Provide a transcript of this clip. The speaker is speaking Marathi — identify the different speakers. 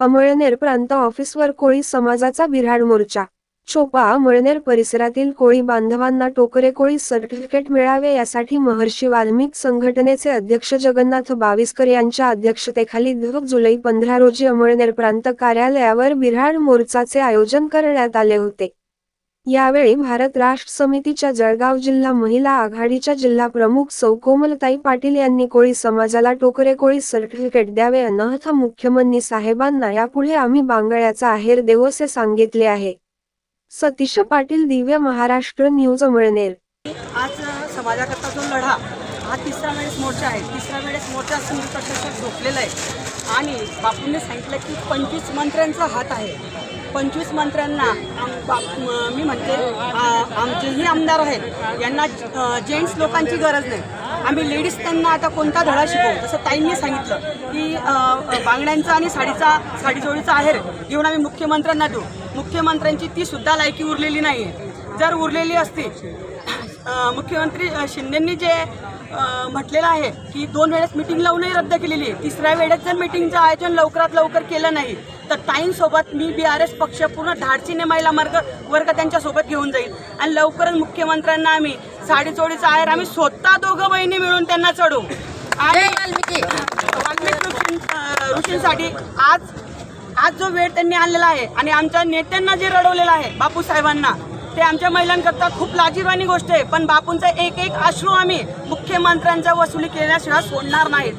Speaker 1: अमळनेर प्रांत ऑफिसवर कोळी समाजाचा बिऱ्हाड मोर्चा. चोपा अमळनेर परिसरातील कोळी बांधवांना टोकरे कोळी सर्टिफिकेट मिळावे यासाठी महर्षी वाल्मिक संघटनेचे अध्यक्ष जगन्नाथ बाविस्कर यांच्या अध्यक्षतेखाली दोन जुलै पंधरा रोजी अमळनेर प्रांत कार्यालयावर बिऱ्हाड मोर्चाचे आयोजन करण्यात आले होते. यावेळी भारत राष्ट्र समितीच्या जळगाव जिल्हा महिला आघाडीच्या जिल्हा प्रमुख सौ कोमलताई पाटील यांनी कोळी समाजाला टोकरे कोळी सर्टिफिकेट द्यावे अन्यथा मुख्यमंत्री साहेबांना यापुढे आम्ही बांगड्याचा आहेर देऊ असे सांगितले आहे. सतीश पाटील दिव्य महाराष्ट्र न्यूज अमळनेर.
Speaker 2: आज समाजाकरता जो लढा हा तिसरा वेळेस मोर्चा आहे. तिसरा वेळेस मोर्चा सुनील प्रशासक झोपलेला आहे. आणि बापूंनी सांगितलं की पंचवीस मंत्र्यांचा हात आहे. पंचवीस मंत्र्यांना मी म्हणते आमचेही आमदार आहेत यांना जेंट्स लोकांची गरज नाही. आम्ही लेडीज त्यांना आता कोणता धडा शिकवू? जसं ताईंनी सांगितलं की बांगड्यांचा आणि साडीचा साडीजोडीचा आहेर घेऊन आम्ही मुख्यमंत्र्यांना देऊ. मुख्यमंत्र्यांची ती सुद्धा लायकी उरलेली नाही जर उरलेली असती मुख्यमंत्री शिंदेंनी जे म्हटलेलं आहे की दोन वेळेस मिटिंग लावूनही रद्द केलेली आहे. तिसऱ्या वेळेस जर मिटिंगचं आयोजन लवकरात लवकर केलं नाही तर ताईंसोबत मी बी आर एस पक्ष पूर्ण धाडसीने महिला मार्ग वर्ग त्यांच्यासोबत घेऊन जाईल. आणि लवकरच मुख्यमंत्र्यांना आम्ही साडीचोळीचा आहेर आम्ही स्वतः दोघं बहिणी मिळून त्यांना चढवू आणि वाल्मिक. ऋषीं अ, ऋषींसाठी आज आज जो वेळ त्यांनी आणलेला आहे आणि आमच्या नेत्यांना जे रडवलेलं आहे बापू साहेबांना ते आमच्या महिलांकरता खूप लाजीरवाणी गोष्ट आहे. पण बापूंचा एक एक अश्रू आम्ही मुख्यमंत्र्यांच्या वसुली केल्याशिवाय सोडणार नाहीत.